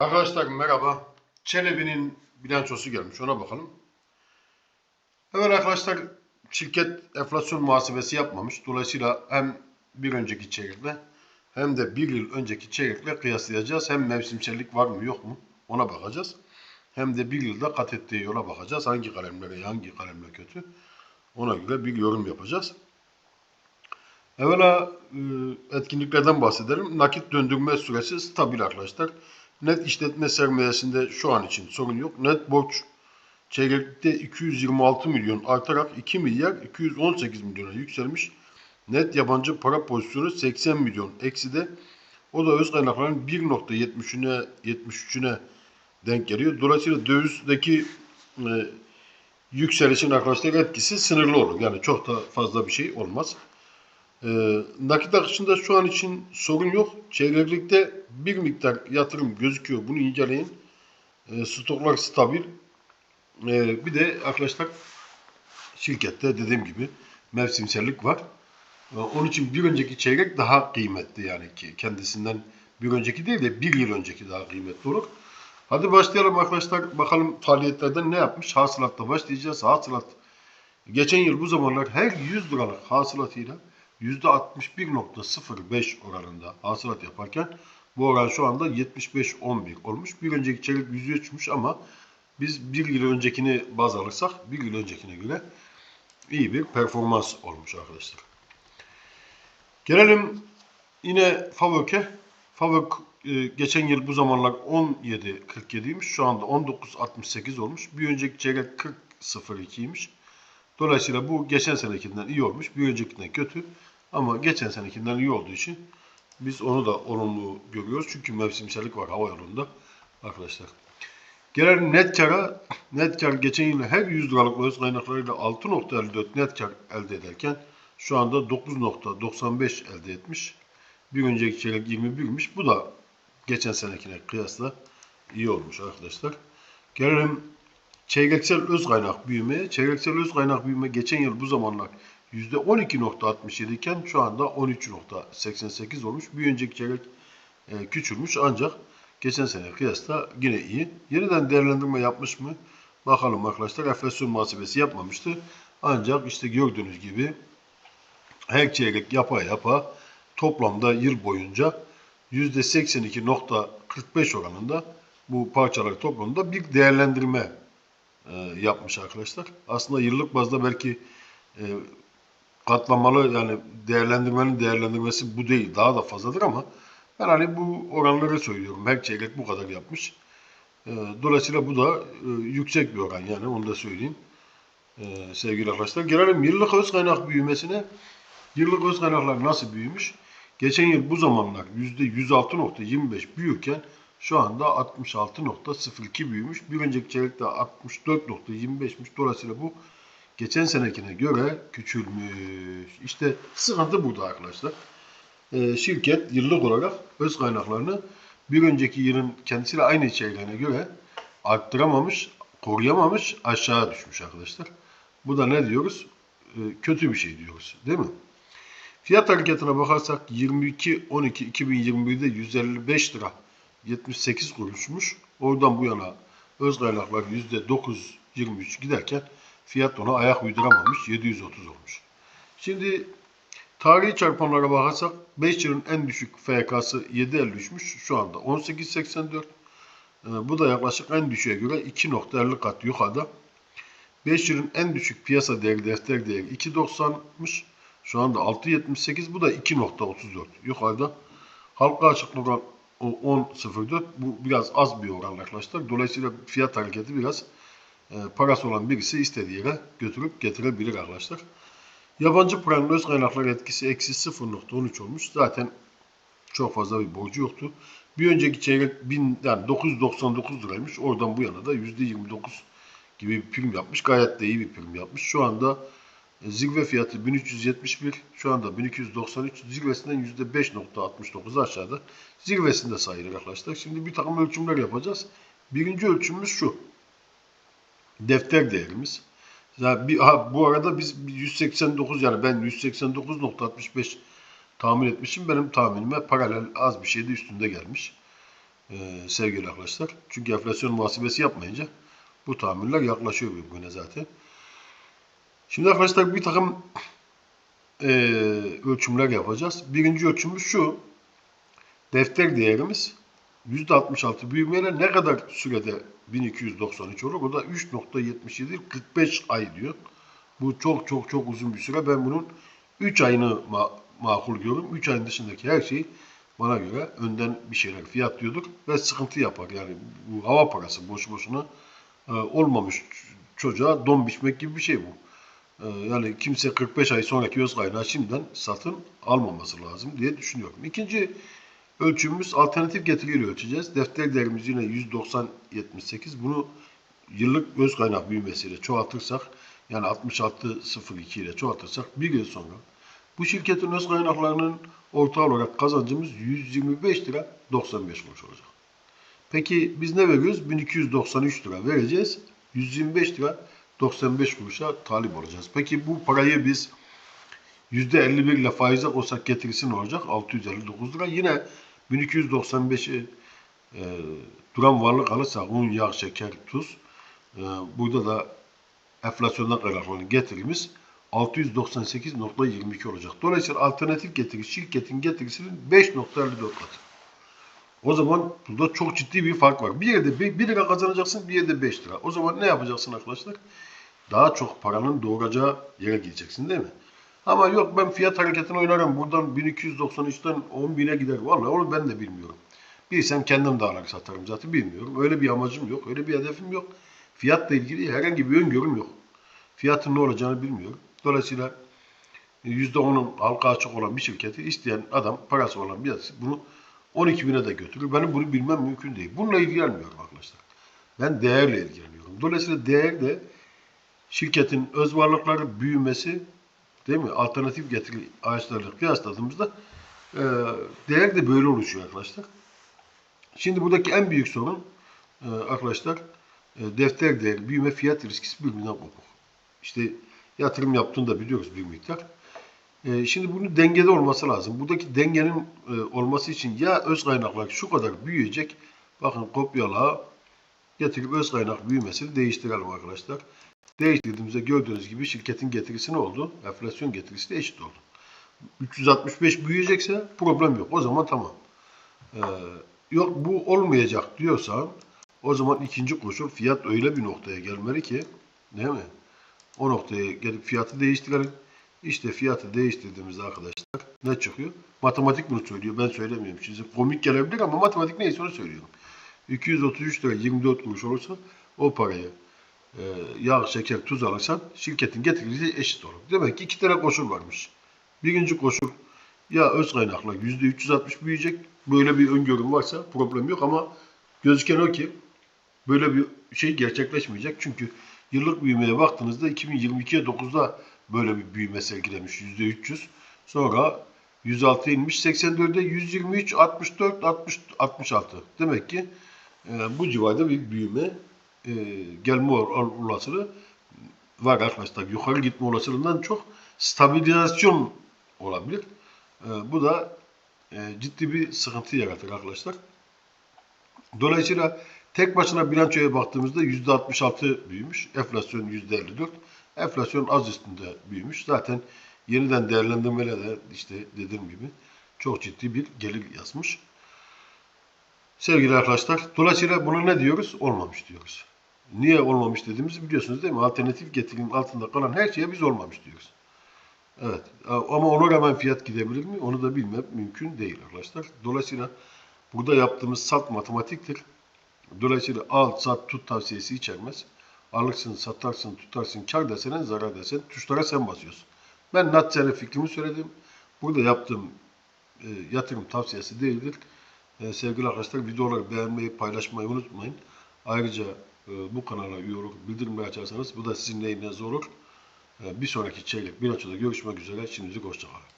Arkadaşlar merhaba. Çelebi'nin bilançosu gelmiş. Ona bakalım. Evet arkadaşlar şirket enflasyon muhasebesi yapmamış. Dolayısıyla hem bir önceki çeyrekle hem de bir yıl önceki çeyrekle kıyaslayacağız. Hem mevsimsellik var mı yok mu ona bakacağız. Hem de bir yılda kat ettiği yola bakacağız. Hangi kalemlere hangi kalemle kötü ona göre bir yorum yapacağız. Evvela e, etkinliklerden bahsedelim. Nakit döndürme süresi stabil arkadaşlar. Net işletme sermayesinde şu an için sorun yok. Net borç çeyrekte 226 milyon artarak 2 milyar 218 milyona yükselmiş. Net yabancı para pozisyonu 80 milyon eksi de o da öz kaynakların 1.73'üne 73'üne denk geliyor. Dolayısıyla dövizdeki e, yükselişin arkadaşlar etkisi sınırlı olur. Yani çok da fazla bir şey olmaz. E, nakit akışında şu an için sorun yok. Çeyreklikte bir miktar yatırım gözüküyor. Bunu inceleyin. E, stoklar stabil. E, bir de arkadaşlar şirkette dediğim gibi mevsimsellik var. E, onun için bir önceki çeyrek daha kıymetli yani ki kendisinden bir önceki değil de bir yıl önceki daha kıymetli olur. Hadi başlayalım arkadaşlar. Bakalım faaliyetlerden ne yapmış? Hasılatla başlayacağız. Hasılat geçen yıl bu zamanlar her 100 liralık hasılatıyla %61.05 oranında hasılat yaparken bu oran şu anda 75-11 olmuş. Bir önceki çeyrek %3'müş ama biz bir yıl öncekini baz alırsak bir yıl öncekine göre iyi bir performans olmuş arkadaşlar. Gelelim yine Favök'e. Favök e, geçen yıl bu zamanlar 17.47'ymiş. Şu anda 19.68 olmuş. Bir önceki çeyrek 40.02'ymiş. Dolayısıyla bu geçen senekinden iyi olmuş. Bir öncekinden kötü. Ama geçen senekinden iyi olduğu için biz onu da olumlu görüyoruz. Çünkü mevsimsellik var hava yolunda arkadaşlar. Gelelim net kara. Net kar geçen yıl her 100 liralık öz kaynaklarıyla 6.54 net kar elde ederken şu anda 9.95 elde etmiş. Bir önceki çeyrek 21'miş. Bu da geçen senekine kıyasla iyi olmuş arkadaşlar. Gelelim çeyreksel öz kaynak büyümeye. Çeyreksel öz kaynak büyüme geçen yıl bu zamanlar %12.67 iken şu anda 13.88 olmuş. Bir önceki çeyrek e, küçülmüş ancak geçen sene kıyasla yine iyi. Yeniden değerlendirme yapmış mı? Bakalım arkadaşlar. Enflasyon muhasebesi yapmamıştı. Ancak işte gördüğünüz gibi her çeyrek yapa yapa toplamda yıl boyunca %82.45 oranında bu parçalar toplamında bir değerlendirme e, yapmış arkadaşlar. Aslında yıllık bazda belki e, katlamalı yani değerlendirmenin değerlendirmesi bu değil. Daha da fazladır ama ben hani bu oranları söylüyorum. Her çeyrek bu kadar yapmış. E, dolayısıyla bu da e, yüksek bir oran yani onu da söyleyeyim. E, sevgili arkadaşlar. Gelelim yıllık öz kaynak büyümesine. Yıllık öz kaynaklar nasıl büyümüş? Geçen yıl bu zamanlar %106.25 büyürken şu anda 66.02 büyümüş. Bir önceki çeyrekte 64.25'miş. Dolayısıyla bu geçen senekine göre küçülmüş. İşte sıkıntı burada arkadaşlar. Ee, şirket yıllık olarak öz kaynaklarını bir önceki yılın kendisiyle aynı çeyreğine göre arttıramamış, koruyamamış, aşağı düşmüş arkadaşlar. Bu da ne diyoruz? Ee, kötü bir şey diyoruz. Değil mi? Fiyat hareketine bakarsak 22-12-2021'de 155 lira 78 kuruşmuş. Oradan bu yana öz kaynaklar %9-23 giderken fiyat ona ayak uyduramamış 730 olmuş. Şimdi tarihi çarpanlara bakarsak 5 yılın en düşük FK'sı 7.53'müş. Şu anda 18.84. Ee, bu da yaklaşık en düşüğe göre 2.50 kat yukarıda. 5 yılın en düşük piyasa değeri defter değeri 2.90'mış. Şu anda 6.78 bu da 2.34 yukarıda. Halka açık oran 10.04 bu biraz az bir oran arkadaşlar. Dolayısıyla fiyat hareketi biraz parası olan birisi istediği yere götürüp getirebilir arkadaşlar. Yabancı paranın öz kaynaklar etkisi eksi 0.13 olmuş. Zaten çok fazla bir borcu yoktu. Bir önceki çeyrek 1000, yani 999 liraymış. Oradan bu yana da %29 gibi bir prim yapmış. Gayet de iyi bir prim yapmış. Şu anda e, Zirve fiyatı 1371, şu anda 1293, zirvesinden %5.69 aşağıda. Zirvesinde sayılır arkadaşlar. Şimdi bir takım ölçümler yapacağız. Birinci ölçümümüz şu. Defter değerimiz. Yani bir, ha, bu arada biz 189 yani ben 189.65 tahmin etmişim. Benim tahminime paralel az bir şey de üstünde gelmiş. Ee, sevgili arkadaşlar. Çünkü enflasyon muhasebesi yapmayınca bu tahammüller yaklaşıyor birbirine zaten. Şimdi arkadaşlar bir takım eee, ölçümler yapacağız. Birinci ölçümümüz şu. Defter değerimiz %66 büyümeyle ne kadar sürede 1293 olur? O da 3.77 45 ay diyor. Bu çok çok çok uzun bir süre. Ben bunun 3 ayını ma- makul görüyorum. 3 ayın dışındaki her şey bana göre önden bir şeyler fiyat diyorduk ve sıkıntı yapar. Yani bu hava parası boş boşuna e, olmamış çocuğa don biçmek gibi bir şey bu. E, yani kimse 45 ay sonraki öz kaynağı şimdiden satın almaması lazım diye düşünüyorum. İkinci ölçümümüz alternatif getiriyle ölçeceğiz. Defter değerimiz yine 190.78. Bunu yıllık öz kaynak büyümesiyle çoğaltırsak yani 66.02 ile çoğaltırsak bir yıl sonra bu şirketin öz kaynaklarının orta olarak kazancımız 125 lira 95 kuruş olacak. Peki biz ne veriyoruz? 1293 lira vereceğiz. 125 lira 95 kuruşa talip olacağız. Peki bu parayı biz %51 ile faize olsak getirisi ne olacak? 659 lira. Yine 1295'i e, duran varlık alırsak un, yağ, şeker, tuz e, burada da enflasyondan kaynaklanan getirimiz 698.22 olacak. Dolayısıyla alternatif getiri şirketin getirisinin 5.54 katı. O zaman burada çok ciddi bir fark var. Bir yerde 1 lira kazanacaksın, bir yerde 5 lira. O zaman ne yapacaksın arkadaşlar? Daha çok paranın doğuracağı yere gideceksin değil mi? Ama yok ben fiyat hareketini oynarım. Buradan 1293'ten 10.000'e gider. Vallahi onu ben de bilmiyorum. Bilsem kendim dağlar satarım zaten bilmiyorum. Öyle bir amacım yok. Öyle bir hedefim yok. Fiyatla ilgili herhangi bir öngörüm yok. Fiyatın ne olacağını bilmiyorum. Dolayısıyla %10'un halka açık olan bir şirketi isteyen adam, parası olan birisi bunu 12 bine de götürür. Benim bunu bilmem mümkün değil. Bununla ilgilenmiyorum arkadaşlar. Ben değerle ilgileniyorum. Dolayısıyla değer de şirketin öz varlıkları büyümesi değil mi? Alternatif getiri ağaçlarla kıyasladığımızda e, değer de böyle oluşuyor arkadaşlar. Şimdi buradaki en büyük sorun e, arkadaşlar e, defter değeri, büyüme fiyat riskisi birbirinden kopuk. İşte yatırım yaptığını da biliyoruz bir miktar. E, şimdi bunun dengede olması lazım. Buradaki dengenin e, olması için ya öz kaynaklar şu kadar büyüyecek. Bakın kopyala getirip öz kaynak büyümesini değiştirelim arkadaşlar. Değiştirdiğimizde gördüğünüz gibi şirketin getirisi ne oldu? Enflasyon getirisi de eşit oldu. 365 büyüyecekse problem yok. O zaman tamam. Ee, yok bu olmayacak diyorsan o zaman ikinci koşul fiyat öyle bir noktaya gelmeli ki değil mi? O noktaya gelip fiyatı değiştirelim. İşte fiyatı değiştirdiğimizde arkadaşlar ne çıkıyor? Matematik bunu söylüyor. Ben söylemiyorum. Size komik gelebilir ama matematik neyse onu söylüyorum. 233 lira 24 kuruş olursa o parayı e, yağ, şeker, tuz alırsan şirketin getirisi eşit olur. Demek ki iki tane koşul varmış. Birinci koşul ya öz kaynakla %360 büyüyecek. Böyle bir öngörüm varsa problem yok ama gözüken o ki böyle bir şey gerçekleşmeyecek. Çünkü yıllık büyümeye baktığınızda 2022'ye 9'da böyle bir büyüme sergilemiş %300. Sonra 106'ya inmiş 84'e 123, 64, 60, 66. Demek ki e, bu civarda bir büyüme e, gelme ol- olasılığı var arkadaşlar. Yukarı gitme olasılığından çok stabilizasyon olabilir. E, bu da e, ciddi bir sıkıntı yaratır arkadaşlar. Dolayısıyla tek başına bilançoya baktığımızda %66 büyümüş. Enflasyon %54. Enflasyon az üstünde büyümüş. Zaten yeniden değerlendirmelerde işte dediğim gibi çok ciddi bir gelir yazmış. Sevgili arkadaşlar, dolayısıyla buna ne diyoruz? Olmamış diyoruz. Niye olmamış dediğimizi biliyorsunuz değil mi? Alternatif getirim altında kalan her şeye biz olmamış diyoruz. Evet. Ama ona rağmen fiyat gidebilir mi? Onu da bilmem mümkün değil arkadaşlar. Dolayısıyla burada yaptığımız salt matematiktir. Dolayısıyla al, sat, tut tavsiyesi içermez. Alırsın, satarsın, tutarsın, kar desene, zarar desen, tuşlara sen basıyorsun. Ben naçizane fikrimi söyledim. Burada yaptığım e, yatırım tavsiyesi değildir. E, sevgili arkadaşlar videoları beğenmeyi, paylaşmayı unutmayın. Ayrıca bu kanala üye olup bildirimleri açarsanız bu da sizin lehinize olur. E, bir sonraki çeyrek bir açıda görüşmek üzere. Şimdilik hoşçakalın.